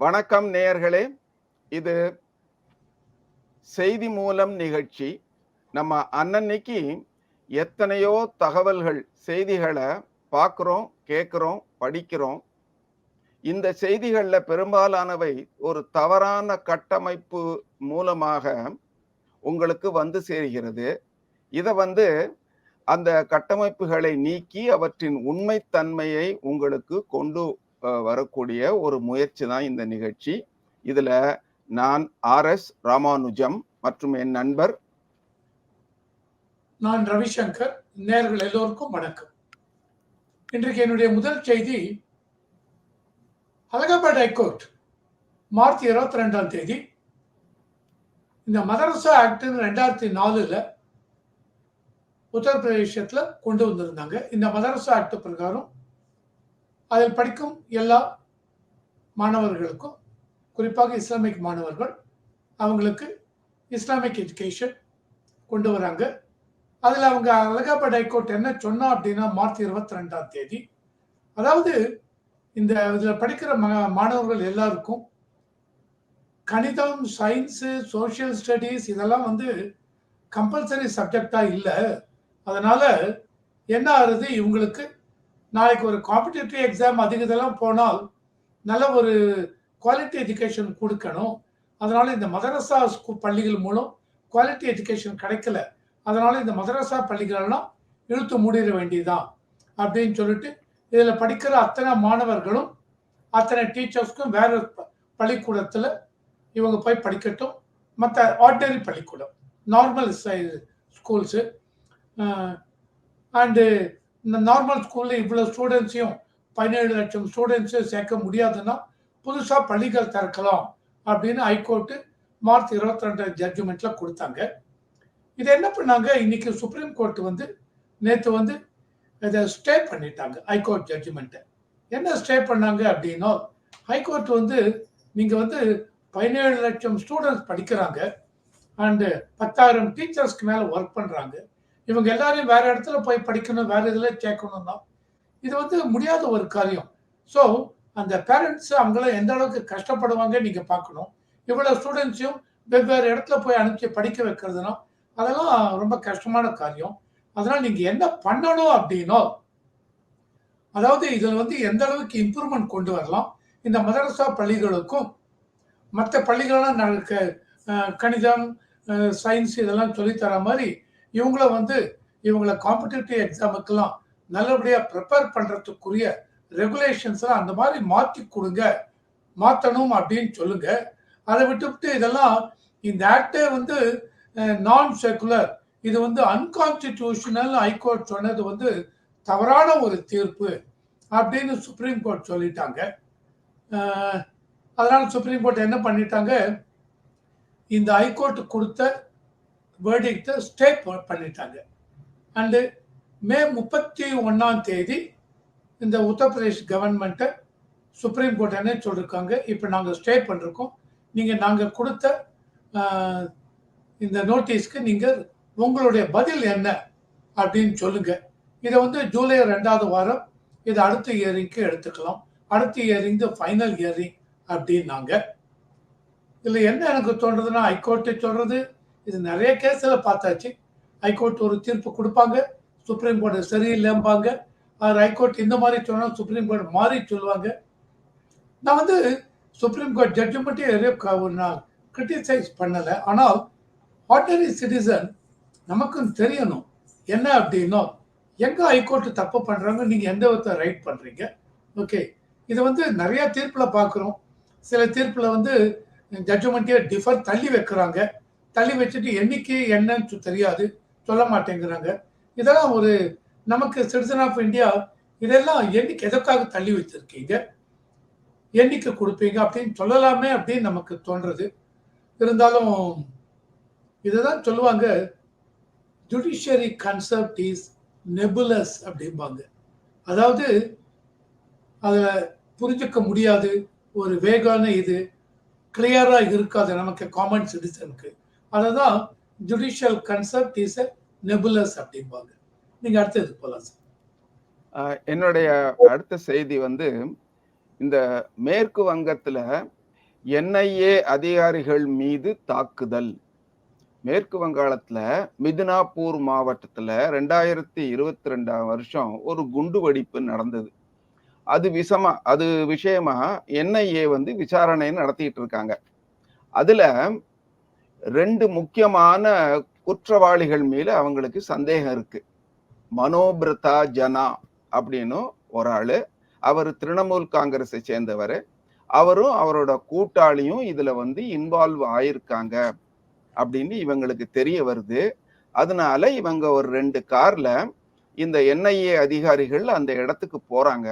வணக்கம் நேயர்களே. இது செய்தி மூலம் நிகழ்ச்சி. நம்ம அன்னன்னைக்கு எத்தனையோ தகவல்கள் செய்திகளை பார்க்குறோம் கேட்குறோம் படிக்கிறோம். இந்த செய்திகளில் பெரும்பாலானவை ஒரு தவறான கட்டமைப்பு மூலமாக உங்களுக்கு வந்து சேர்கிறது. இதை வந்து அந்த கட்டமைப்புகளை நீக்கி அவற்றின் உண்மைத்தன்மையை உங்களுக்கு கொண்டு வரக்கூடிய ஒரு முயற்சி தான் இந்த நிகழ்ச்சி. இதுல நான் ஆர் எஸ் ராமானுஜம் மற்றும் என் நண்பர் நான் ரவிசங்கர். நேர்கள் எல்லோருக்கும் வணக்கம். இன்றைக்கு என்னுடைய முதல் செய்தி அலகாபாத் ஹைகோர்ட் மார்ச் இருபத்தி ரெண்டாம் தேதி. இந்த மதரசா ஆக்ட் ரெண்டாயிரத்தி நாலுல உத்தரப்பிரதேசத்துல கொண்டு வந்திருந்தாங்க. இந்த மதரசா ஆக்ட் பிரகாரம் அதில் படிக்கும் எல்லா மாணவர்களுக்கும் குறிப்பாக இஸ்லாமிக் மாணவர்கள் அவங்களுக்கு இஸ்லாமிக் எஜுகேஷன் கொண்டு வராங்க. அதில் அவங்க அலகாபாத் ஹைகோர்ட் என்ன சொன்னா அப்படின்னா மார்ச் இருபத்தி ரெண்டாம் தேதி. அதாவது இந்த இதில் படிக்கிற ம மாணவர்கள் எல்லாருக்கும் கணிதம் சயின்ஸு சோஷியல் ஸ்டடீஸ் இதெல்லாம் வந்து கம்பல்சரி சப்ஜெக்டாக இல்லை. அதனால் என்ன ஆகுது? இவங்களுக்கு நாளைக்கு ஒரு காம்படிட்டிவ் எக்ஸாம் அதிக இதெல்லாம் போனால் நல்ல ஒரு குவாலிட்டி எஜுகேஷன் கொடுக்கணும். அதனால இந்த மதரசா ஸ்கூ பள்ளிகள் மூலம் குவாலிட்டி எஜுகேஷன் கிடைக்கல. அதனால இந்த மதரசா பள்ளிகளெல்லாம் இழுத்து மூடிட வேண்டியதுதான் அப்படின்னு சொல்லிட்டு இதில் படிக்கிற அத்தனை மாணவர்களும் அத்தனை டீச்சர்ஸ்க்கும் வேற ப- இவங்க போய் படிக்கட்டும். மற்ற ஆர்டினரி பள்ளிக்கூடம் நார்மல் ஸ்கூல்ஸு அண்டு இந்த நார்மல் ஸ்கூலில் இவ்வளோ ஸ்டூடெண்ட்ஸையும் பதினேழு லட்சம் ஸ்டூடெண்ட்ஸையும் சேர்க்க முடியாதுன்னா புதுசாக பள்ளிகள் திறக்கலாம் அப்படின்னு ஹைகோர்ட்டு மார்ச் இருபத்தி ரெண்டு ஜட்ஜ்மெண்ட்ல கொடுத்தாங்க. இது என்ன பண்ணாங்க? இன்னைக்கு சுப்ரீம் கோர்ட் வந்து நேற்று வந்து இதை ஸ்டே பண்ணிட்டாங்க ஹைகோர்ட் ஜட்ஜ்மெண்ட்டை என்ன ஸ்டே பண்ணாங்க அப்படின்னா ஹைகோர்ட் வந்து நீங்கள் வந்து பதினேழு லட்சம் ஸ்டூடெண்ட்ஸ் படிக்கிறாங்க அண்டு பத்தாயிரம் டீச்சர்ஸ்க்கு மேலே ஒர்க் பண்ணுறாங்க இவங்க எல்லாரையும் வேற இடத்துல போய் படிக்கணும் வேற இதில் சேர்க்கணும்னா இது வந்து முடியாத ஒரு காரியம். ஸோ அந்த பேரண்ட்ஸ் அவங்களாம் எந்த அளவுக்கு கஷ்டப்படுவாங்க நீங்கள் பார்க்கணும். இவ்வளோ ஸ்டூடெண்ட்ஸையும் வெவ்வேறு இடத்துல போய் அனுப்பிச்சு படிக்க வைக்கிறதுனா அதெல்லாம் ரொம்ப கஷ்டமான காரியம். அதனால் நீங்கள் என்ன பண்ணணும் அப்படின்னா அதாவது இதில் வந்து எந்த அளவுக்கு இம்ப்ரூவ்மெண்ட் கொண்டு வரலாம் இந்த மதரசா பள்ளிகளுக்கும் மற்ற பள்ளிகளெல்லாம் கணிதம் சயின்ஸ் இதெல்லாம் சொல்லித்தர மாதிரி இவங்கள வந்து இவங்கள காம்படிட்டிவ் எக்ஸாமுக்கெல்லாம் நல்லபடியாக ப்ரிப்பேர் பண்ணுறதுக்குரிய ரெகுலேஷன்ஸ்லாம் அந்த மாதிரி மாற்றி கொடுங்க மாற்றணும் அப்படின்னு சொல்லுங்க. அதை விட்டுவிட்டு இதெல்லாம் இந்த ஆக்டே வந்து நான் செகுலர் இது வந்து அன்கான்ஸ்டிடியூஷனல் ஹைகோர்ட் சொன்னது வந்து தவறான ஒரு தீர்ப்பு அப்படின்னு சுப்ரீம் கோர்ட் சொல்லிட்டாங்க. அதனால் சுப்ரீம் கோர்ட் என்ன பண்ணிட்டாங்க? இந்த ஹைகோர்ட் கொடுத்த வேர்டிக்டை ஸ்டே பண்ணிட்டாங்க. அண்டு மே முப்பத்தி ஒன்றாம் தேதி இந்த உத்தரப்பிரதேஷ் கவர்மெண்ட்டை சுப்ரீம் கோர்ட் என்ன சொல்லியிருக்காங்க இப்போ நாங்கள் ஸ்டே பண்ணிருக்கோம். நீங்கள் நாங்கள் கொடுத்த இந்த நோட்டீஸ்க்கு நீங்கள் உங்களுடைய பதில் என்ன அப்படின்னு சொல்லுங்க. இதை வந்து ஜூலை ரெண்டாவது வாரம் இதை அடுத்த இயரிங்க்கு எடுத்துக்கலாம். அடுத்த இயரிங் ஃபைனல் இயரிங் அப்படின்னாங்க. இதில் என்ன எனக்கு தோன்றதுன்னா ஹைகோர்ட்டை சொல்கிறது இது நிறைய கேஸில் பார்த்தாச்சு. ஹைகோர்ட் ஒரு தீர்ப்பு கொடுப்பாங்க. சுப்ரீம் கோர்ட் சரியில்லைம்பாங்க. அவர் ஹைகோர்ட் இந்த மாதிரி சொன்னால் சுப்ரீம் கோர்ட் மாறி சொல்லுவாங்க. நான் வந்து சுப்ரீம் கோர்ட் ஜட்ஜ்மெண்ட்டே நான் கிரிட்டிசைஸ் பண்ணலை. ஆனால் ஆர்டினரி சிட்டிசன் நமக்கும் தெரியணும். என்ன அப்படின்னா எங்கே ஹைகோர்ட் தப்பு பண்ணுறாங்க நீங்கள் எந்த விதத்தை ரைட் பண்ணுறீங்க ஓகே இது வந்து நிறையா தீர்ப்பில் பார்க்குறோம். சில தீர்ப்பில் வந்து ஜட்ஜ்மெண்ட்டே டிஃபர் தள்ளி வைக்கிறாங்க. தள்ளி வச்சுட்டு என்னைக்கு என்னன்னு தெரியாது. சொல்ல மாட்டேங்கிறாங்க. இதெல்லாம் ஒரு நமக்கு சிட்டிசன் ஆஃப் இந்தியா இதெல்லாம் என்னைக்கு எதற்காக தள்ளி வச்சிருக்கீங்க? என்னைக்கு கொடுப்பீங்க அப்படின்னு சொல்லலாமே அப்படின்னு நமக்கு தோன்றது. இருந்தாலும் இதுதான் சொல்லுவாங்க ஜுடிஷியரி கன்செப்ட் இஸ் நெபுலஸ் அப்படிம்பாங்க. அதாவது அதில் புரிஞ்சுக்க முடியாது. ஒரு வேகான இது கிளியராக இருக்காது நமக்கு காமன் சிட்டிசனுக்கு அதை தான் judicial concept is a nebulous அப்படிம்பாங்க நீங்கள் அடுத்தது போலாம் சார் என்னுடைய அடுத்த செய்தி வந்து இந்த மேற்கு வங்கத்துல என்ஐஏ அதிகாரிகள் மீது தாக்குதல். மேற்கு வங்காளத்துல மிதினாப்பூர் மாவட்டத்துல ரெண்டாயிரத்தி இருபத்தி ரெண்டாம் வருஷம் ஒரு குண்டு வெடிப்பு நடந்தது. அது விஷமா அது விஷயமா என்ஐஏ வந்து விசாரணை நடத்திட்டு இருக்காங்க. அதுல ரெண்டு முக்கியமான குற்றவாளிகள் மேல அவங்களுக்கு சந்தேகம் இருக்கு. மனோபிரதா ஜனா அப்படின்னு ஒரு ஆளு அவர் திரிணாமுல் காங்கிரஸை சேர்ந்தவர். அவரும் அவரோட கூட்டாளியும் இதுல வந்து இன்வால்வ் ஆயிருக்காங்க அப்படின்னு இவங்களுக்கு தெரிய வருது. அதனால இவங்க ஒரு ரெண்டு கார்ல இந்த என்ஐஏ அதிகாரிகள் அந்த இடத்துக்கு போறாங்க.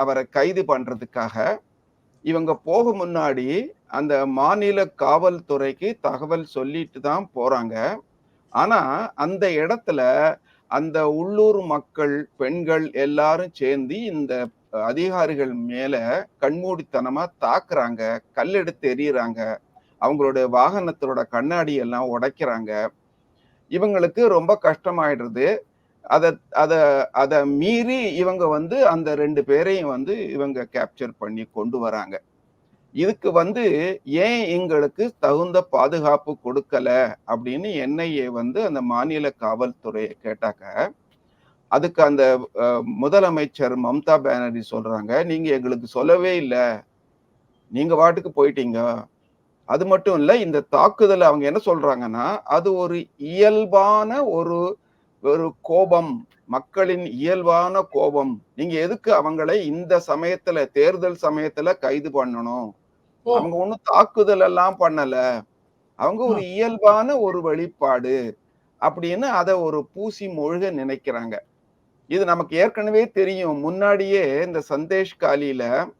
அவரை கைது பண்றதுக்காக இவங்க போக முன்னாடி அந்த மாநில காவல்துறைக்கு தகவல் சொல்லிட்டு தான் போறாங்க. ஆனா அந்த இடத்துல அந்த உள்ளூர் மக்கள் பெண்கள் எல்லாரும் சேர்ந்து இந்த அதிகாரிகள் மேல கண்மூடித்தனமா தாக்குறாங்க கல்லெடுத்து எறியறாங்க. அவங்களோட வாகனத்தோட கண்ணாடி எல்லாம் உடைக்கிறாங்க. இவங்களுக்கு ரொம்ப கஷ்டமாயிடுறது. அதை அதை அதை மீறி இவங்க வந்து அந்த ரெண்டு பேரையும் வந்து இவங்க கேப்சர் பண்ணி கொண்டு வராங்க. இதுக்கு வந்து ஏன் எங்களுக்கு தகுந்த பாதுகாப்பு கொடுக்கல அப்படின்னு என்ஐஏ வந்து அந்த மாநில காவல்துறையை கேட்டாக்க அதுக்கு அந்த முதலமைச்சர் மம்தா பானர்ஜி சொல்றாங்க நீங்க எங்களுக்கு சொல்லவே இல்லை. நீங்க வாட்டுக்கு போயிட்டீங்க. அது மட்டும் இல்லை இந்த தாக்குதல் அவங்க என்ன சொல்றாங்கன்னா அது ஒரு இயல்பான ஒரு ஒரு கோபம் மக்களின் இயல்பான கோபம். நீங்க எதுக்கு அவங்களை இந்த சமயத்துல தேர்தல் சமயத்துல கைது பண்ணணும்? அவங்க ஒண்ணும் தாக்குதல் எல்லாம் பண்ணல. அவங்க ஒரு இயல்பான ஒரு வெளிப்பாடு அப்படின்னு அதை ஒரு பூசி மொழுக நினைக்கிறாங்க. இது நமக்கு ஏற்கனவே தெரியும். முன்னாடியே இந்த சந்தேஷ் காலியில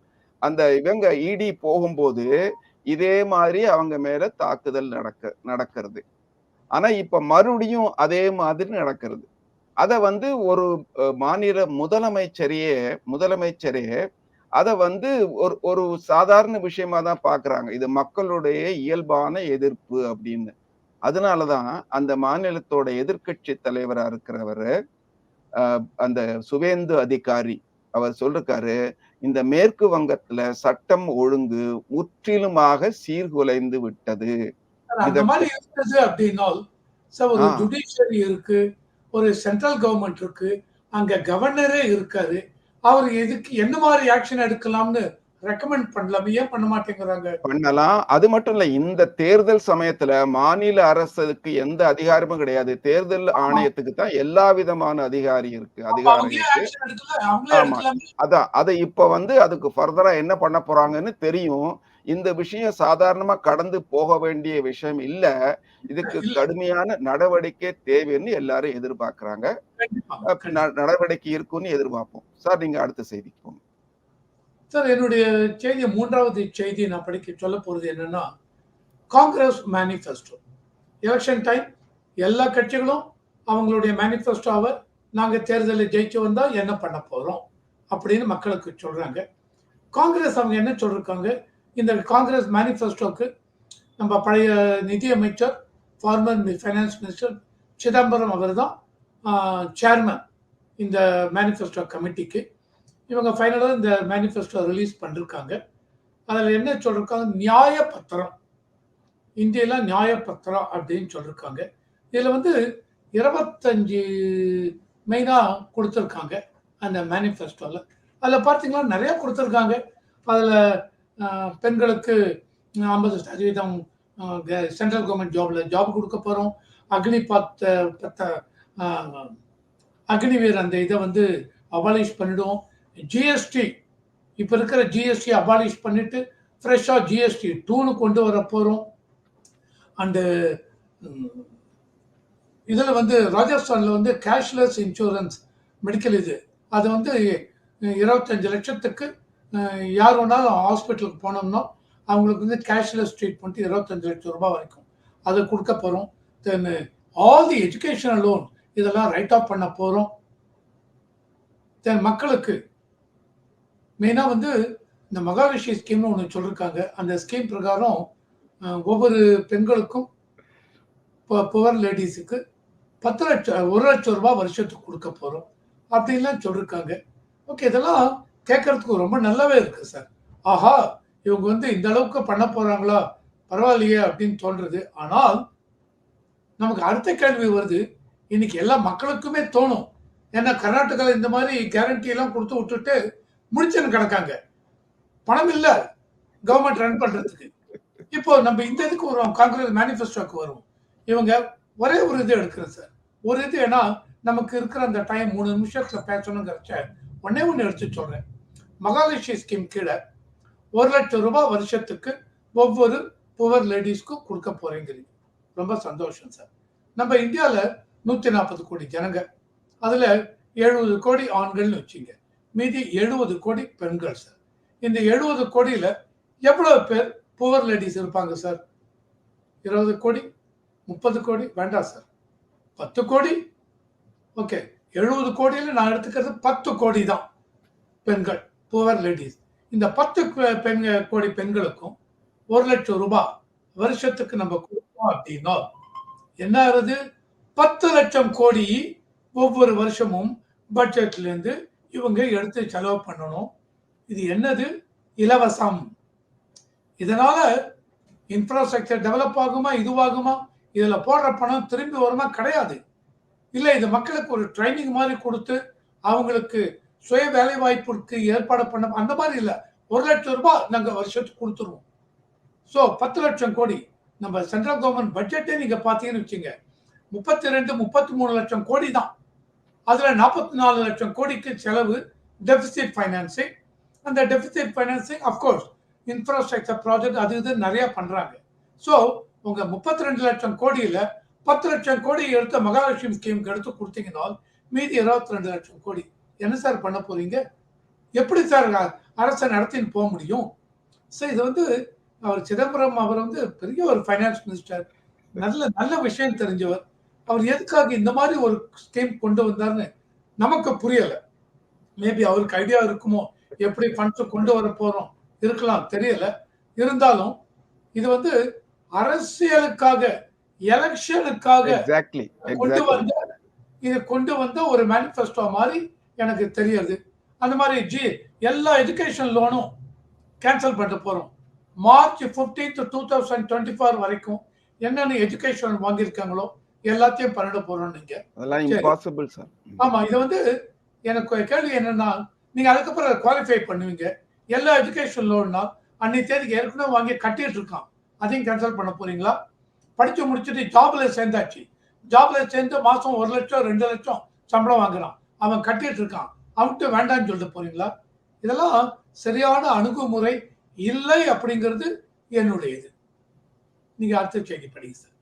அந்த இவங்க இடி போகும்போது இதே மாதிரி அவங்க மேல தாக்குதல் நடக்க நடக்கிறது. ஆனா இப்ப மறுபடியும் அதே மாதிரி நடக்கிறது. அதை வந்து ஒரு மாநில முதலமைச்சரையே முதலமைச்சரே அதை வந்து ஒரு ஒரு சாதாரண விஷயமா தான் பாக்குறாங்க. இது மக்களுடைய இயல்பான எதிர்ப்பு அப்படின்னு. அதனாலதான் அந்த மாநிலத்தோட எதிர்க்கட்சி தலைவரா இருக்கிறவர் அந்த சுவேந்து அதிகாரி அவர் சொல்லிருக்காரு இந்த மேற்கு வங்கத்துல சட்டம் ஒழுங்கு முற்றிலுமாக சீர்குலைந்து விட்டது. அந்த மாதிரி இருந்தது அப்படின்னால் சார் ஒரு. ஜுடிஷியரி இருக்கு ஒரு சென்ட்ரல் கவர்மெண்ட் இருக்கு அங்க கவர்னரே இருக்காரு அவர் எதுக்கு என்ன மாதிரி ஆக்ஷன் எடுக்கலாம்னு ரெக்கமெண்ட் பண்ணலாமே ஏன் பண்ண மாட்டேங்கிறாங்க? பண்ணலாம். அது மட்டும் இல்ல இந்த தேர்தல் சமயத்துல மாநில அரசுக்கு எந்த அதிகாரமும் கிடையாது. தேர்தல் ஆணையத்துக்கு தான் எல்லா விதமான அதிகாரி இருக்கு அதிகாரம் இருக்கு. ஆமா. அதான் அதை இப்ப வந்து அதுக்கு ஃபர்தரா என்ன பண்ண போறாங்கன்னு தெரியும். இந்த விஷயம் சாதாரணமா கடந்து போக வேண்டிய விஷயம் இல்ல. இதுக்கு. கடுமையான நடவடிக்கை தேவைன்னு எல்லாரும் எதிர்பார்க்கறாங்க. நடவடிக்கை இருக்கும்னு எதிர்பார்ப்போம். சார் நீங்க அடுத்த செய்திக்கு போங்க சார் என்னுடைய செய்தி மூன்றாவது செய்தி நான் படிக்க சொல்ல போறது என்னன்னா காங்கிரஸ் மேனிஃபெஸ்டோ எலெக்ஷன் டைம் எல்லா கட்சிகளும் அவங்களுடைய மேனிஃபெஸ்டோவை நாங்க தேர்தலில் ஜெயிச்சு வந்தா என்ன பண்ண போறோம்? அப்படின்னு மக்களுக்கு சொல்றாங்க. காங்கிரஸ் அவங்க என்ன சொல்றாங்க இந்த காங்கிரஸ் மேனிஃபெஸ்டோக்கு நம்ம பழைய நிதியமைச்சர் ஃபார்மர் ஃபைனான்ஸ் மினிஸ்டர் சிதம்பரம் அவர் தான் சேர்மன் இந்த மேனிஃபெஸ்டோ கமிட்டிக்கு இவங்க ஃபைனலாக இந்த மேனிஃபெஸ்டோ ரிலீஸ் பண்ணிருக்காங்க. அதில் என்ன சொல்லியிருக்காங்க நியாய பத்திரம் நியாயப்பத்திரம் நியாய பத்திரம் அப்படின்னு சொல்லியிருக்காங்க இதில் வந்து இருபத்தஞ்சு மெயினாக கொடுத்துருக்காங்க அந்த மேனிஃபெஸ்டோவில் அதில் பார்த்தீங்கன்னா நிறையா கொடுத்துருக்காங்க. அதில் பெண்களுக்கு ஐம்பது சதவீதம் சென்ட்ரல் கவர்மெண்ட் ஜாப்ல ஜாப் கொடுக்க போகிறோம் அக்னி பத்த பத்த அக்னிவீர் அந்த இதை வந்து அபாலிஷ் பண்ணிடுவோம். ஜிஎஸ்டி இப்போ இருக்கிற ஜிஎஸ்டி அபாலிஷ் பண்ணிட்டு ஃப்ரெஷ்ஷாக ஜிஎஸ்டி டூனு கொண்டு வர போகிறோம் அண்டு இதில் வந்து ராஜஸ்தானில் வந்து கேஷ்லெஸ் இன்சூரன்ஸ் மெடிக்கல் இது. அது வந்து இருபத்தஞ்சு லட்சத்துக்கு யார் வேணாலும் ஹாஸ்பிட்டலுக்கு போனோம்னா அவங்களுக்கு வந்து கேஷ்லெஸ் ட்ரீட்மெண்ட் இருபத்தஞ்சு லட்சம் ரூபாய் வரைக்கும். அதை கொடுக்க போகிறோம் then all the educational loan இதெல்லாம் ரைட் ஆஃப் பண்ண போகிறோம் தென் மக்களுக்கு மெயினாக வந்து இந்த மகாலட்சுமி ஸ்கீம்னு ஒன்று சொல்லியிருக்காங்க அந்த ஸ்கீம் பிரகாரம் ஒவ்வொரு பெண்களுக்கும் புவர் லேடிஸுக்கு பத்து லட்சம் ஒரு லட்சம் ரூபாய் வருஷத்துக்கு கொடுக்க போகிறோம் அப்படின்லாம் சொல்லியிருக்காங்க ஓகே இதெல்லாம் கேட்கறதுக்கு ரொம்ப நல்லாவே இருக்கு சார். ஆஹா இவங்க வந்து இந்த அளவுக்கு பண்ண போறாங்களா? பரவாயில்லையே அப்படின்னு தோன்றது. ஆனால் நமக்கு அடுத்த கேள்வி வருது. இன்னைக்கு எல்லா மக்களுக்குமே தோணும். ஏன்னா கர்நாடகாவில் இந்த மாதிரி கேரண்டி எல்லாம் கொடுத்து விட்டுட்டு முடிச்சுன்னு கிடக்காங்க. பணம் இல்லை. கவர்மெண்ட் ரன் பண்றதுக்கு. இப்போ நம்ம இந்த இதுக்கு வருவோம். காங்கிரஸ் மேனிஃபெஸ்டோக்கு வருவோம். இவங்க ஒரே ஒரு இது எடுக்கிறேன் சார். ஒரு இது ஏன்னா நமக்கு இருக்கிற அந்த டைம் மூணு நிமிஷத்துல பேசணுங்கிறச்ச ஒன்னே ஒன்று எடுத்து சொல்றேன். மகாலட்சுமி ஸ்கீம் கீழே ஒரு லட்சம் ரூபாய் வருஷத்துக்கு ஒவ்வொரு புவர் லேடிஸ்க்கும் கொடுக்க போறேங்கிறீங்க. ரொம்ப சந்தோஷம் சார். நம்ம இந்தியாவில் நூற்றி நாற்பது கோடி ஜனங்க. அதில் எழுபது கோடி ஆண்கள்னு வச்சுங்க. மீதி எழுபது கோடி பெண்கள் சார். இந்த எழுபது கோடியில் எவ்வளோ பேர் புவர் லேடிஸ் இருப்பாங்க சார்? இருபது கோடி முப்பது கோடி வேண்டாம் சார். பத்து கோடி? ஓகே. எழுபது கோடியில் நான் எடுத்துக்கிறது பத்து கோடி தான் பெண்கள். புவர் லேடிஸ் இந்த பத்து பெண் கோடி பெண்களுக்கும் ஒரு லட்சம் ரூபாய் வருஷத்துக்கு நம்ம கொடுப்போம் அப்படின்னா என்ன ஆகுது? பத்து லட்சம் கோடி ஒவ்வொரு வருஷமும் பட்ஜெட்லேருந்து இவங்க எடுத்து செலவு பண்ணணும். இது என்னது? இலவசம். இதனால இன்ஃப்ராஸ்ட்ரக்சர் டெவலப் ஆகுமா? இதுவாகுமா? இதில் போடுற பணம் திரும்பி வருமா? கிடையாது. இல்லை இது மக்களுக்கு ஒரு ட்ரைனிங் மாதிரி கொடுத்து அவங்களுக்கு சுய வேலை வாய்ப்பிற்கு ஏற்பாடு பண்ண அந்த மாதிரி இல்லை. ஒரு லட்சம் ரூபாய் நாங்கள் வருஷத்துக்கு கொடுத்துருவோம். ஸோ பத்து லட்சம் கோடி. நம்ம சென்ட்ரல் கவர்மெண்ட் பட்ஜெட்டே நீங்கள் பார்த்தீங்கன்னு வச்சுங்க. முப்பத்தி ரெண்டு முப்பத்தி மூணு லட்சம் கோடி தான். அதில் நாற்பத்தி நாலு லட்சம் கோடிக்கு செலவு டெபிசிட் ஃபைனான்சிங் அந்த deficit financing of course infrastructure project அது இது நிறையா பண்ணுறாங்க ஸோ உங்கள் முப்பத்தி ரெண்டு லட்சம் கோடியில் பத்து லட்சம் கோடி எடுத்து மகாலட்சுமி ஸ்கீமுக்கு எடுத்து கொடுத்தீங்கன்னா மீதி இருபத்தி ரெண்டு லட்சம் கோடி. என்ன சார் பண்ண போறீங்க? எப்படி சார் அரசை நடத்தின்னு போக முடியும்? சார் இது வந்து அவர் சிதம்பரம் அவர் வந்து பெரிய ஒரு ஃபைனான்ஸ் மினிஸ்டர் நல்ல நல்ல விஷயம் தெரிஞ்சவர். அவர் எதுக்காக இந்த மாதிரி ஒரு ஸ்கீம் கொண்டு வந்தார்னு நமக்கு புரியல. மேபி அவருக்கு ஐடியா இருக்குமோ? எப்படி ஃபண்ட்ஸ் கொண்டு வர போறோம்? இருக்கலாம் தெரியல. இருந்தாலும் இது வந்து அரசியலுக்காக எலெக்ஷனுக்காக கொண்டு வந்த இது கொண்டு வந்த ஒரு மேனிஃபெஸ்டோ மாதிரி எனக்கு தெரியுது. அந்த மாதிரி ஜி எல்லா எஜுகேஷன் லோனும் கேன்சல் பண்ண போறோம். March 15th two thousand twenty four வரைக்கும் என்னென்ன எஜுகேஷன் வாங்கியிருக்காங்களோ எல்லாத்தையும் பண்ணிட போறோம் நீங்க. அதெல்லாம் சரி. இம்பாசிபிள் சார் ஆமா இது வந்து எனக்கு கேள்வி என்னன்னா நீங்க அதுக்கப்புறம் குவாலிஃபை பண்ணுவீங்க. எல்லா எஜுகேஷன் லோன்னா அன்னைக்கு தேதிக்கு ஏற்கனவே வாங்கி கட்டிட்டு இருக்கான். அதையும் கேன்சல் பண்ண போறீங்களா? படிச்சு முடிச்சுட்டு ஜாப்ல சேர்ந்தாச்சு. ஜாப்ல சேர்ந்து மாசம் ஒரு லட்சம் ரெண்டு லட்சம் சம்பளம் வாங்குறான். அவன் கட்டிட்டு இருக்கான் அவன்கிட்ட வேண்டாம்னு சொல்லிட்டு போறீங்களா? இதெல்லாம் சரியான அணுகுமுறை இல்லை அப்படிங்கிறது என்னுடைய இது நீங்க அடுத்த செய்தி படிங்க சார்.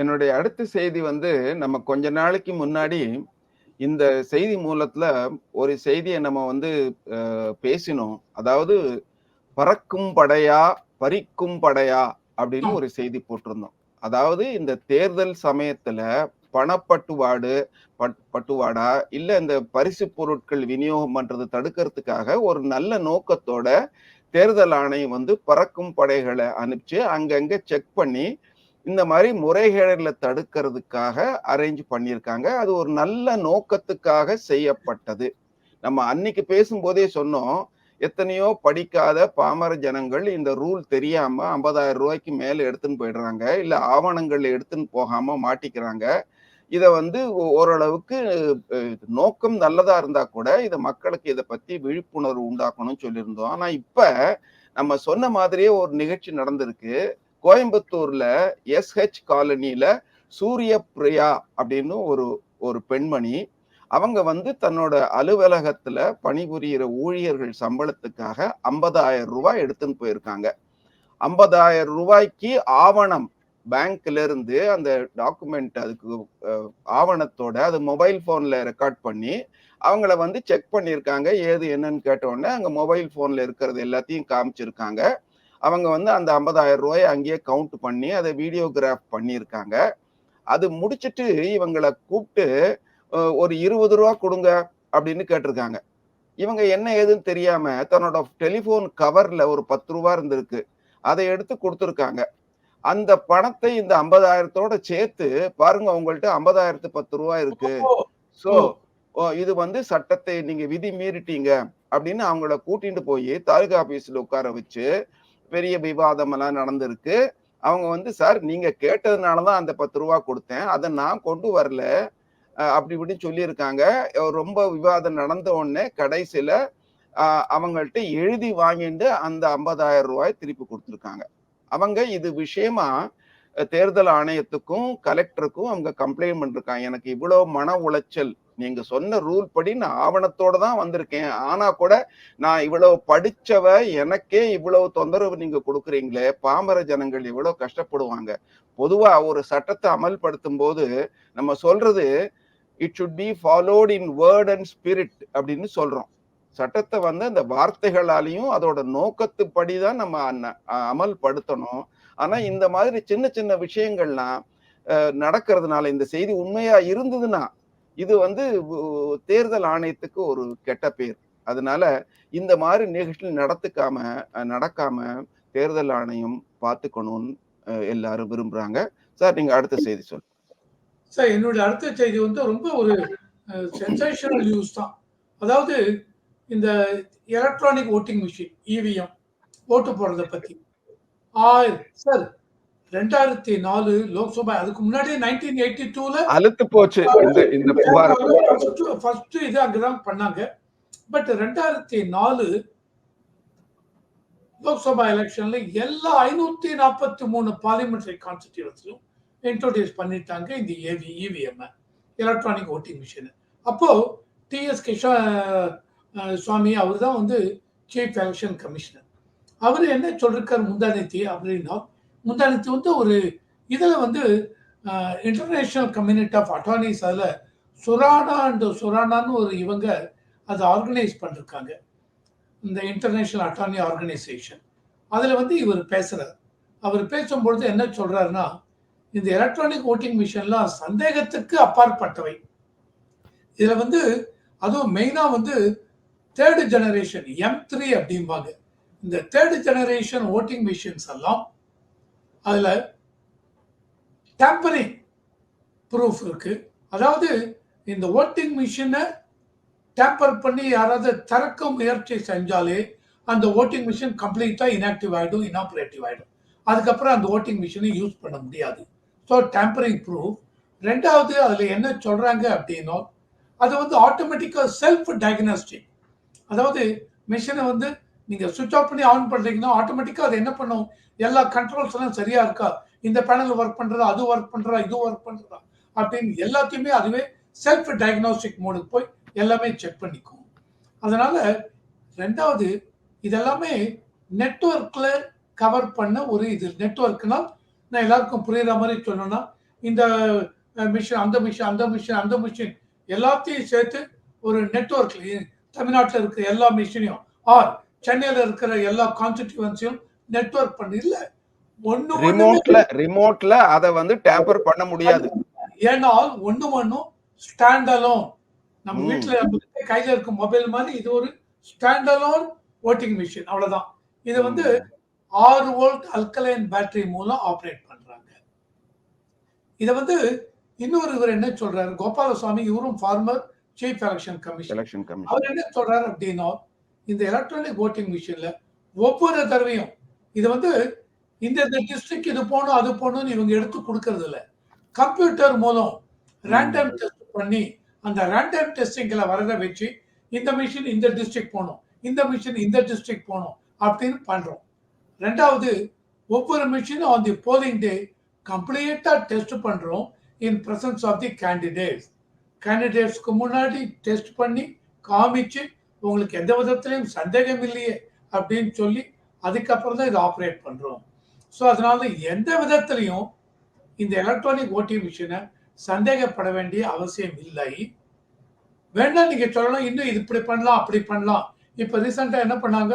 என்னுடைய அடுத்த செய்தி வந்து நம்ம கொஞ்ச நாளைக்கு முன்னாடி இந்த செய்தி மூலத்துல ஒரு செய்தியை நம்ம வந்து பேசினோம். அதாவது பறக்கும் படையா பறிக்கும் படையா அப்படின்னு ஒரு செய்தி போட்டிருந்தோம். அதாவது இந்த தேர்தல் சமயத்துல பணப்பட்டுவாடு பட்- பட்டுவாடா? இல்ல இந்த பரிசு பொருட்கள் விநியோகம் பண்றது தடுக்கிறதுக்காக ஒரு நல்ல நோக்கத்தோட தேர்தல் ஆணையம் வந்து பறக்கும் படைகளை அனுப்பிச்சு அங்கங்க செக் பண்ணி இந்த மாதிரி முறைகேடுகளை தடுக்கிறதுக்காக அரேஞ்ச் பண்ணியிருக்காங்க. அது ஒரு நல்ல நோக்கத்துக்காக செய்யப்பட்டது. நம்ம அன்னைக்கு பேசும்போதே சொன்னோம் எத்தனையோ படிக்காத பாமர ஜனங்கள் இந்த ரூல் தெரியாம ஐம்பதாயிரம் ரூபாய்க்கு மேல எடுத்துன்னு போயிடுறாங்க இல்ல ஆவணங்கள் எடுத்துன்னு போகாம மாட்டிக்கிறாங்க. இதை வந்து ஓரளவுக்கு நோக்கம் நல்லதா இருந்தா கூட இதை மக்களுக்கு இதை பத்தி விழிப்புணர்வு உண்டாக்கணும்னு சொல்லியிருந்தோம். ஆனா இப்ப நம்ம சொன்ன மாதிரியே ஒரு நிகழ்ச்சி நடந்திருக்கு. கோயம்புத்தூர்ல எஸ்ஹெச் காலனியில சூரிய பிரியா அப்படின்னு ஒரு ஒரு பெண்மணி அவங்க வந்து தன்னோட அலுவலகத்துல பணிபுரியிற ஊழியர்கள் சம்பளத்துக்காக ஐம்பதாயிரம் ரூபாய் எடுத்துன்னு போயிருக்காங்க. ஐம்பதாயிரம் ரூபாய்க்கு ஆவணம் பேங்க்ல இருந்து அந்த டாக்குமெண்ட் அதுக்கு ஆவணத்தோட அது மொபைல் போன்ல ரெக்கார்ட் பண்ணி அவங்கள வந்து செக் பண்ணியிருக்காங்க ஏது என்னன்னு கேட்ட அங்கே மொபைல் போன்ல இருக்கிறது எல்லாத்தையும் காமிச்சிருக்காங்க. அவங்க வந்து அந்த ஐம்பதாயிரம் ரூபாயை அங்கேயே கவுண்ட் பண்ணி அதை வீடியோகிராஃப் பண்ணியிருக்காங்க. அது முடிச்சிட்டு இவங்களை கூப்பிட்டு ஒரு இருபது ரூபா கொடுங்க அப்படின்னு கேட்டிருக்காங்க. இவங்க என்ன ஏதுன்னு தெரியாம தன்னோட டெலிஃபோன் கவர்ல ஒரு பத்து ரூபா இருந்திருக்கு. அதை எடுத்து கொடுத்துருக்காங்க. அந்த பணத்தை இந்த ஐம்பதாயிரத்தோட சேர்த்து பாருங்க உங்கள்ட்ட ஐம்பதாயிரத்து பத்து ரூபா இருக்கு. சோ இது வந்து சட்டத்தை நீங்க விதி மீறிட்டீங்க அப்படின்னு அவங்கள கூட்டிட்டு போய் தாலுகா ஆபீஸ்ல உட்கார வச்சு பெரிய விவாதம் எல்லாம் நடந்திருக்கு. அவங்க வந்து சார் நீங்க கேட்டதுனாலதான் அந்த பத்து ரூபா கொடுத்தேன். அதை நான் கொண்டு வரல. அப்படி இப்படின்னு சொல்லியிருக்காங்க. ரொம்ப விவாதம் நடந்த உடனே கடைசியில அவங்கள்ட்ட எழுதி வாங்கிட்டு அந்த ஐம்பதாயிரம் ரூபாய் திருப்பி கொடுத்துருக்காங்க. அவங்க இது விஷயமா தேர்தல் ஆணையத்துக்கும் கலெக்டருக்கும் அவங்க கம்ப்ளைண்ட் பண்ணிருக்காங்க. எனக்கு இவ்வளவு மன உளைச்சல். நீங்க சொன்ன ரூல் படி நான் ஆவணத்தோட தான் வந்திருக்கேன். ஆனா கூட நான் இவ்வளவு படிச்சவ எனக்கே இவ்வளவு தொந்தரவு நீங்க கொடுக்குறீங்களே பாமர ஜனங்கள் இவ்வளவு கஷ்டப்படுவாங்க. பொதுவா ஒரு சட்டத்தை அமல்படுத்தும் போது நம்ம சொல்றது it should be followed in word and spirit அப்படின்னு சொல்றோம். சட்டத்தை வந்து அந்த வார்த்தைகளாலையும் அதோட நோக்கத்துப்படி தான் நம்ம அமல்படுத்தணும். ஆனா இந்த மாதிரி சின்ன சின்ன விஷயங்கள்லாம் நடக்கிறதுனால இந்த செய்தி உண்மையா இருந்ததுன்னா இது வந்து தேர்தல் ஆணையத்துக்கு ஒரு கெட்ட பேர். அதனால இந்த மாதிரி நிகழ்ச்சி நடத்துக்காம நடக்காம தேர்தல் ஆணையம் பார்த்துக்கணும்னு எல்லாரும் விரும்புறாங்க. சார் நீங்க அடுத்த செய்தி சொல்லுங்க. சார் என்னுடைய அடுத்த செய்தி வந்து ரொம்ப ஒரு சென்சேஷனல் நியூஸ் தான். அதாவது இந்த எலக்ட்ரானிக் ஓட்டிங் மிஷின் இவிஎம் ஓட்டு போடுறத பத்தி. ஆ- சார் ரெண்டாயிரத்தி நாலு லோக்சபா அதுக்கு முன்னாடி நைன்டீன் எயிட்டி டூல அழுத்து போச்சு இந்த ஃபர்ஸ்ட் இது அங்கதான் பண்ணாங்க. பட் ரெண்டாயிரத்தி நாலு லோக்சபா எலெக்ஷன்ல எல்லா ஐநூத்தி நாற்பத்தி மூணு பார்லிமெண்டரி கான்ஸ்டிடியூன்சிலும் இன்ட்ரோடியூஸ் பண்ணிட்டாங்க இந்த ஏவி இவிஎம் எலக்ட்ரானிக் ஓட்டிங் மிஷின் அப்போ டிஎஸ் கிஷா அஹ், சுவாமி அவர் தான் வந்து சீஃப் எலெக்ஷன் கமிஷனர் அவர் என்ன சொல்லிருக்கார் முந்தானத்தி அப்படின்னா முந்தானத்தி வந்து ஒரு இதில் வந்து இன்டர்நேஷ்னல் கம்யூனிட்டி ஆஃப் அட்டார்னிஸ் அதில் சுரானா அண்ட் சுரானான்னு ஒரு இவங்க அதை ஆர்கனைஸ் பண்ணிருக்காங்க. இந்த இன்டர்நேஷ்னல் அட்டார்னி ஆர்கனைசேஷன் அதில் வந்து இவர் பேசுகிறார் அவர் பேசும்பொழுது என்ன சொல்கிறாருன்னா இந்த எலக்ட்ரானிக் ஓட்டிங் மிஷின்லாம் சந்தேகத்துக்கு அப்பாற்பட்டவை. இதில் வந்து அதுவும் மெயினாக வந்து தேர்டு ஜெனரேஷன் எம் த்ரீ அப்படிம்பாங்க. இந்த தேர்டு ஜெனரேஷன் ஓட்டிங் மிஷின்ஸ் எல்லாம் அதில் டேம்பரிங் ப்ரூஃப் இருக்கு. அதாவது இந்த ஓட்டிங் மிஷினை டேம்பர் பண்ணி யாராவது திறக்க முயற்சி செஞ்சாலே அந்த ஓட்டிங் மிஷின் கம்ப்ளீட்டாக இன்ஆக்டிவ் ஆகிடும் இனாப்ரேட்டிவ் ஆகிடும் அதுக்கப்புறம் அந்த ஓட்டிங் மிஷினை யூஸ் பண்ண முடியாது. ஸோ டேம்பரிங் ப்ரூஃப் ரெண்டாவது அதில் என்ன சொல்கிறாங்க அப்படின்னா அது வந்து ஆட்டோமேட்டிக்காக செல்ஃப் டயக்னாஸ்டிக் அதாவது மிஷினை வந்து நீங்கள் சுவிட்ச் ஆஃப் பண்ணி ஆன் பண்ணுறீங்கன்னா ஆட்டோமேட்டிக்காக அது என்ன பண்ணும்? எல்லா கண்ட்ரோல்ஸ் எல்லாம் சரியாக இருக்கா? இந்த பேனல் ஒர்க் பண்ணுறதா அது ஒர்க் பண்ணுறா இது ஒர்க் பண்ணுறதா அப்படின்னு எல்லாத்தையுமே அதுவே செல்ஃப் டயக்னோஸ்டிக் மோடுக்கு போய் எல்லாமே செக் பண்ணிக்கும். அதனால் ரெண்டாவது இதெல்லாமே நெட்ஒர்க்கில் கவர் பண்ண ஒரு இது. நெட்ஒர்க்னா நான் எல்லாருக்கும் புரியுற மாதிரி சொல்லணும்னா இந்த மிஷின் அந்த மிஷின் அந்த மிஷின் அந்த மிஷின் எல்லாத்தையும் சேர்த்து ஒரு நெட்ஒர்க்ல தமிழ்நாட்டில் இருக்கிற எல்லா மிஷினையும் ஆர் சென்னையில் இருக்கிற எல்லா கான்ஸ்டிடியூவன்சியும் நெட்ஒர்க் பண்ணி இல்ல ஒண்ணு ரிமோட்ல ரிமோட்ல அதை வந்து டேம்பர் பண்ண முடியாது. ஏனால் ஒண்ணு ஒண்ணும் ஸ்டாண்ட் அலோன் நம்ம. வீட்டுல கையில இருக்கும் மொபைல் மாதிரி இது ஒரு ஸ்டாண்ட் அலோன் ஓட்டிங் மிஷின் அவ்வளவுதான். இது வந்து ஆறு வோல்ட் அல்கலைன் பேட்டரி மூலம் ஆப்ரேட் பண்றாங்க. இத வந்து இன்னொரு இவர் என்ன சொல்றாரு? கோபாலசுவாமி இவரும் former chief election commission election commission அவர் என்ன சொல்றாரு அப்படின்னா இந்த எலக்ட்ரானிக் ஓட்டிங் மிஷின்ல ஒவ்வொரு தடவையும் இது வந்து இந்த இந்த டிஸ்ட்ரிக்ட் இது போகணும் அது போகணும்னு இவங்க எடுத்து கொடுக்கறது இல்ல கம்ப்யூட்டர் மூலம் ரேண்டம் டெஸ்ட் பண்ணி அந்த ரேண்டம் டெஸ்டிங்ல வரத வச்சு இந்த மிஷின் இந்த டிஸ்ட்ரிக்ட் போகணும் இந்த மிஷின் இந்த டிஸ்ட்ரிக்ட் போகணும் அப்படின்னு பண்றோம். ரெண்டாவது ஒவ்வொரு மிஷினும் ஆன் தி போலிங் டே கம்ப்ளீட்டா டெஸ்ட் பண்றோம் in presence of the candidates கேண்டிடேட்ஸ்க்கு முன்னாடி டெஸ்ட் பண்ணி காமிச்சு உங்களுக்கு எந்த விதத்துலையும் சந்தேகம் இல்லையே அப்படின்னு சொல்லி அதுக்கப்புறம் தான் இதை ஆப்ரேட் பண்ணுறோம் ஸோ அதனால எந்த விதத்துலையும் இந்த எலக்ட்ரானிக் ஓட்டிங் மிஷினை சந்தேகப்பட வேண்டிய அவசியம் இல்லை. வேணா நீங்கள் சொல்லலாம் இன்னும் இது இப்படி பண்ணலாம் அப்படி பண்ணலாம். இப்போ ரீசெண்டாக என்ன பண்ணாங்க?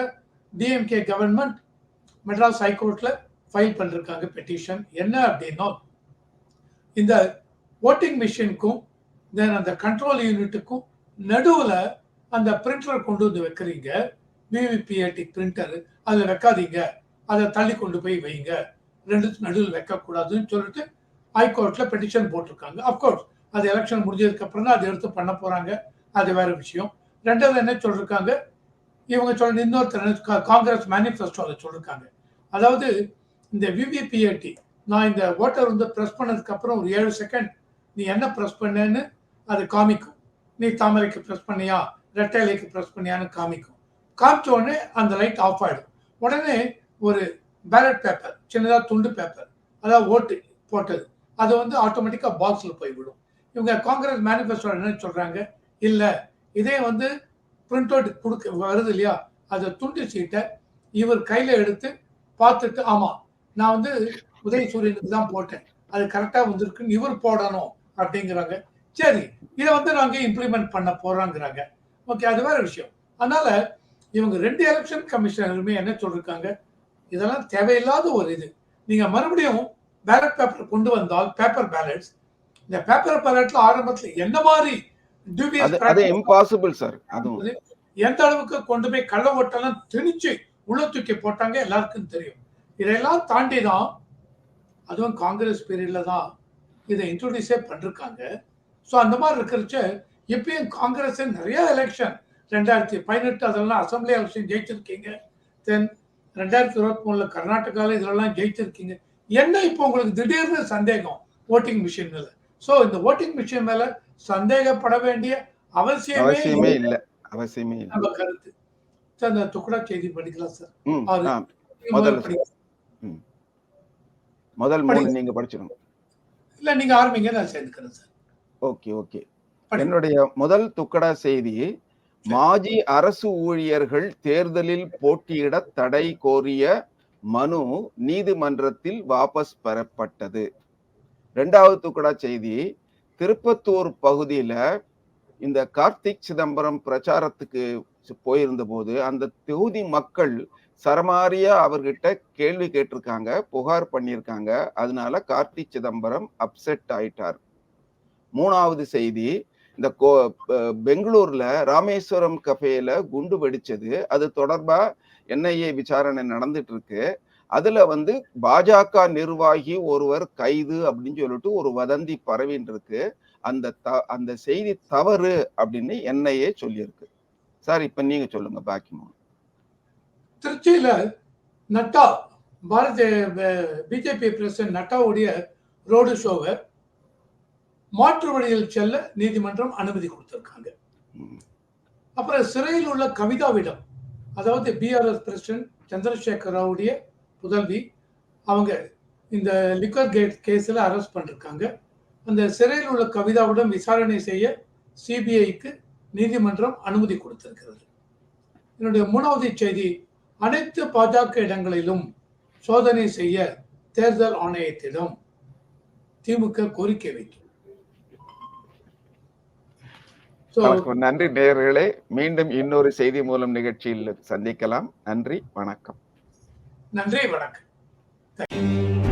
டிஎம்கே கவர்மெண்ட் மெட்ராஸ் ஹைகோர்ட்டில் ஃபைல் பண்ணிருக்காங்க பெட்டிஷன் என்ன அப்படின்னா இந்த ஓட்டிங் மிஷினுக்கும் தென் அந்த கண்ட்ரோல் யூனிட்டுக்கும் நடுவில் அந்த பிரிண்டர் கொண்டு வந்து வைக்கிறீங்க. விவிபிஏடி பிரிண்டர் அதில் வைக்காதீங்க. அதை தள்ளி கொண்டு போய் வைங்க. ரெண்டு நடுவில் வைக்கக்கூடாதுன்னு சொல்லிட்டு ஹைகோர்ட்டில் பெட்டிஷன் போட்டிருக்காங்க. அஃப்கோர்ஸ் அது எலெக்ஷன் முடிஞ்சதுக்கப்புறம் தான் அதை எடுத்து பண்ண போகிறாங்க அது வேற விஷயம். ரெண்டாவது என்ன சொல்லியிருக்காங்க இவங்க சொல்ல இன்னொருத்தர் கா- காங்கிரஸ் மேனிஃபெஸ்டோல சொல்லியிருக்காங்க அதாவது இந்த விவிபிஏடி நான் இந்த ஓட்டர் வந்து ப்ரெஸ் பண்ணதுக்கப்புறம் ஒரு ஏழு செகண்ட் நீ என்ன ப்ரெஸ் பண்ணேன்னு அது காமிக்கும். நீ தாமரைக்கு ப்ரெஸ் பண்ணியா ரெட்டைலைக்கு ப்ரெஸ் பண்ணியான்னு காமிக்கும். காமிச்ச உடனே அந்த லைட் ஆஃப் ஆகிடும் உடனே ஒரு பேலட் பேப்பர் சின்னதாக துண்டு பேப்பர் அதாவது ஓட்டு போட்டது அது வந்து ஆட்டோமேட்டிக்காக பாக்ஸில் போய்விடும் இவங்க காங்கிரஸ் மேனிஃபெஸ்டோ என்ன சொல்கிறாங்க இல்லை இதே வந்து பிரிண்ட் அவுட் கொடுக்க வருது இல்லையா? அதை துண்டு சீட்டை இவர் கையில் எடுத்து பார்த்துட்டு ஆமாம் நான் வந்து உதய சூரியனுக்கு தான் போட்டேன். அது கரெக்டாக வந்திருக்குன்னு இவர் போடணும் அப்படிங்கிறாங்க. சரி இதை வந்து நாங்கள் இம்ப்ளிமெண்ட் பண்ண போறோங்கிறாங்க. ஓகே அது வேற விஷயம். அதனால இவங்க ரெண்டு எலெக்ஷன் கமிஷனருமே என்ன சொல்லிருக்காங்க? இதெல்லாம் தேவையில்லாத ஒரு இது. நீங்க மறுபடியும் பேலட் பேப்பர் கொண்டு வந்தால் பேப்பர் பேலட்ஸ் இந்த பேப்பர் பேலட்ல ஆரம்பத்துல என்ன மாதிரி எந்த அளவுக்கு கொண்டு போய் கள்ள ஓட்டெல்லாம் திணிச்சு உள்ள தூக்கி போட்டாங்க எல்லாருக்கும் தெரியும். இதெல்லாம் தாண்டி தான் அதுவும் காங்கிரஸ் பீரியட்ல தான் இதை இன்ட்ரோடியூஸே பண்ணிருக்காங்க. ஸோ அந்த மாதிரி இருக்கிறச்ச இப்பயும் காங்கிரஸ் நிறைய எலெக்ஷன் ரெண்டாயிரத்தி பதினெட்டு அதெல்லாம் அசம்பிளி எலெக்ஷன் ஜெயிச்சிருக்கீங்க. தென் ரெண்டாயிரத்தி இருபத்தி மூணுல கர்நாடகாவில் இதெல்லாம் ஜெயிச்சிருக்கீங்க. என்ன இப்போ உங்களுக்கு திடீர்னு சந்தேகம் ஓட்டிங் மிஷின் மேல? ஸோ இந்த ஓட்டிங் மிஷின் மேல சந்தேகப்பட வேண்டிய அவசியமே இல்லை. அவசியமே இல்ல. நம்ம கருத்து. சார் அந்த துக்குடா செய்தி படிக்கலாம் சார். முதல்ல. முதல். நீங்க படிச்சிருங்க. இல்ல நீங்க ஆரம்பிங்க நான் சேர்ந்துக்கிறேன் சார். Okay okay. என்னுடைய முதல் துக்கடா செய்தி மாஜி அரசு ஊழியர்கள் தேர்தலில் போட்டியிட தடை கோரிய மனு நீதிமன்றத்தில் வாபஸ் பெறப்பட்டது. இரண்டாவது துக்கடா செய்தி திருப்பத்தூர் பகுதியில இந்த கார்த்திக் சிதம்பரம் பிரச்சாரத்துக்கு போயிருந்த போது அந்த தொகுதி மக்கள் சரமாரியா அவர்கிட்ட கேள்வி கேட்டிருக்காங்க புகார் பண்ணியிருக்காங்க. அதனால கார்த்திக் சிதம்பரம் அப்செட் ஆயிட்டார். மூணாவது செய்தி இந்த கோ பெங்களூர்ல ராமேஸ்வரம் கஃபேல குண்டு வெடிச்சது. அது தொடர்பா என்ஐஏ விசாரணை நடந்துட்டு இருக்கு அதுல வந்து பாஜக நிர்வாகி ஒருவர் கைது அப்படின்னு சொல்லிட்டு ஒரு வதந்தி பரவின்னு இருக்கு அந்த த அந்த செய்தி தவறு அப்படின்னு என்ஐஏ சொல்லியிருக்கு. சார் இப்ப நீங்க சொல்லுங்க பாக்கி மூணு. திருச்சியில நட்டா பாரதிய பிஜேபி பிரசிடன்ட் நட்டாவுடைய ரோடு ஷோவை மாற்று வழியில் செல்ல நீதிமன்றம் அனுமதி கொடுத்திருக்காங்க. அப்புறம் சிறையில் உள்ள கவிதாவிடம் அதாவது பிஆர்எஸ் பிரசிடென்ட் சந்திரசேகர் ராவுடைய புதல்வி அவங்க இந்த லிக்கர் கேட் கேஸில் அரெஸ்ட் பண்ணிருக்காங்க. அந்த சிறையில் உள்ள கவிதாவிடம் விசாரணை செய்ய சிபிஐக்கு நீதிமன்றம் அனுமதி கொடுத்திருக்கிறது. என்னுடைய மூணாவது செய்தி அனைத்து பாஜக இடங்களிலும் சோதனை செய்ய தேர்தல் ஆணையத்திடம் திமுக கோரிக்கை வைக்கும். வணக்கம். நன்றி நேயர்களே. மீண்டும் இன்னொரு செய்தி மூலம் நிகழ்ச்சியில் சந்திக்கலாம். நன்றி. வணக்கம். நன்றி வணக்கம்.